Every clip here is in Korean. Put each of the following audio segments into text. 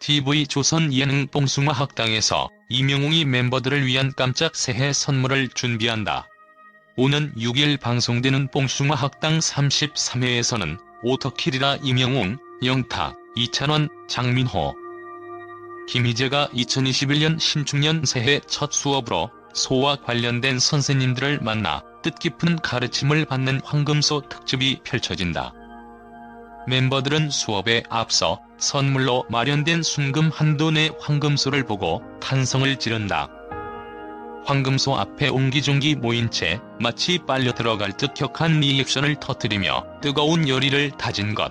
TV 조선 예능 뽕숭아 학당에서 이명웅이 멤버들을 위한 깜짝 새해 선물을 준비한다. 오는 6일 방송되는 뽕숭아 학당 33회에서는 오터킬이라 이명웅, 영탁, 이찬원, 장민호, 김희재가 2021년 신축년 새해 첫 수업으로 소와 관련된 선생님들을 만나 뜻깊은 가르침을 받는 황금소 특집이 펼쳐진다. 멤버들은 수업에 앞서 선물로 마련된 순금 한도 내 황금소를 보고 탄성을 지른다. 황금소 앞에 옹기종기 모인 채 마치 빨려 들어갈 듯 격한 리액션을 터뜨리며 뜨거운 열의를 다진 것.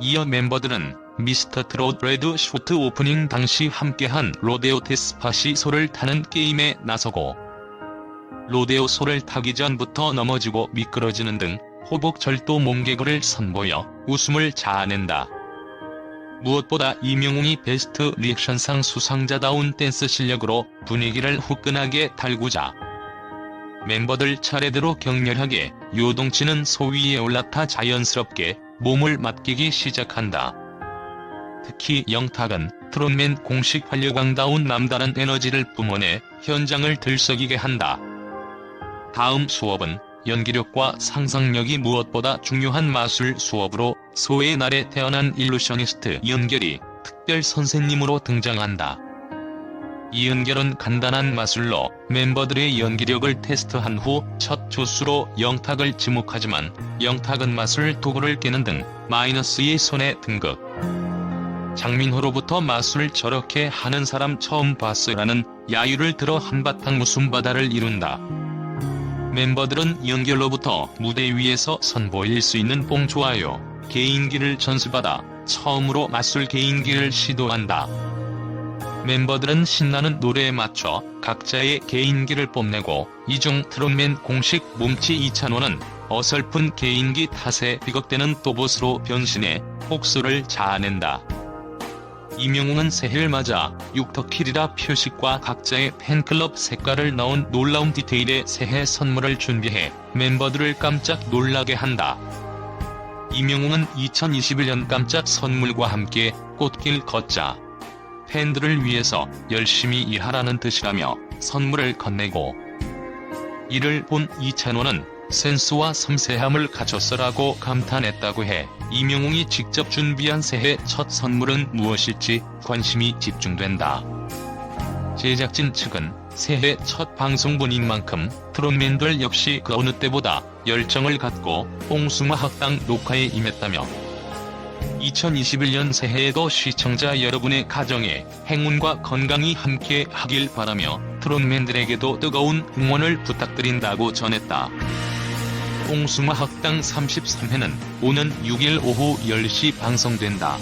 이어 멤버들은 미스터 트롯 레드 쇼트 오프닝 당시 함께한 로데오 테스파시 소를 타는 게임에 나서고 로데오 소를 타기 전부터 넘어지고 미끄러지는 등 호복 절도 몸개그를 선보여 웃음을 자아낸다. 무엇보다 이명웅이 베스트 리액션상 수상자다운 댄스 실력으로 분위기를 후끈하게 달구자 멤버들 차례대로 격렬하게 요동치는 소 위에 올라타 자연스럽게 몸을 맡기기 시작한다. 특히 영탁은 트롯맨 공식 활력강다운 남다른 에너지를 뿜어내 현장을 들썩이게 한다. 다음 수업은 연기력과 상상력이 무엇보다 중요한 마술 수업으로 소의 날에 태어난 일루셔니스트 이은결이 특별 선생님으로 등장한다. 이은결은 간단한 마술로 멤버들의 연기력을 테스트한 후 첫 조수로 영탁을 지목하지만 영탁은 마술 도구를 깨는 등 마이너스의 손에 등극. 장민호로부터 마술 저렇게 하는 사람 처음 봤어라는 야유를 들어 한바탕 웃음바다를 이룬다. 멤버들은 연결로부터 무대 위에서 선보일 수 있는 뽕 좋아요, 개인기를 전수받아 처음으로 맞술 개인기를 시도한다. 멤버들은 신나는 노래에 맞춰 각자의 개인기를 뽐내고 이중 트롯맨 공식 몸치 이찬호는 어설픈 개인기 탓에 비극되는 또봇으로 변신해 폭소를 자아낸다. 이명웅은 새해를 맞아 육터킬이라 표식과 각자의 팬클럽 색깔을 넣은 놀라운 디테일의 새해 선물을 준비해 멤버들을 깜짝 놀라게 한다. 이명웅은 2021년 깜짝 선물과 함께 꽃길 걷자 팬들을 위해서 열심히 일하라는 뜻이라며 선물을 건네고 이를 본 이찬호는 센스와 섬세함을 갖췄어라고 감탄했다고 해 이명웅이 직접 준비한 새해 첫 선물은 무엇일지 관심이 집중된다. 제작진 측은 새해 첫 방송분인 만큼 트롯맨들 역시 그 어느 때보다 열정을 갖고 뽕숭아 학당 녹화에 임했다며 2021년 새해에도 시청자 여러분의 가정에 행운과 건강이 함께 하길 바라며 트롯맨들에게도 뜨거운 응원을 부탁드린다고 전했다. 뽕숭아 학당 33회는 오는 6일 오후 10시 방송된다.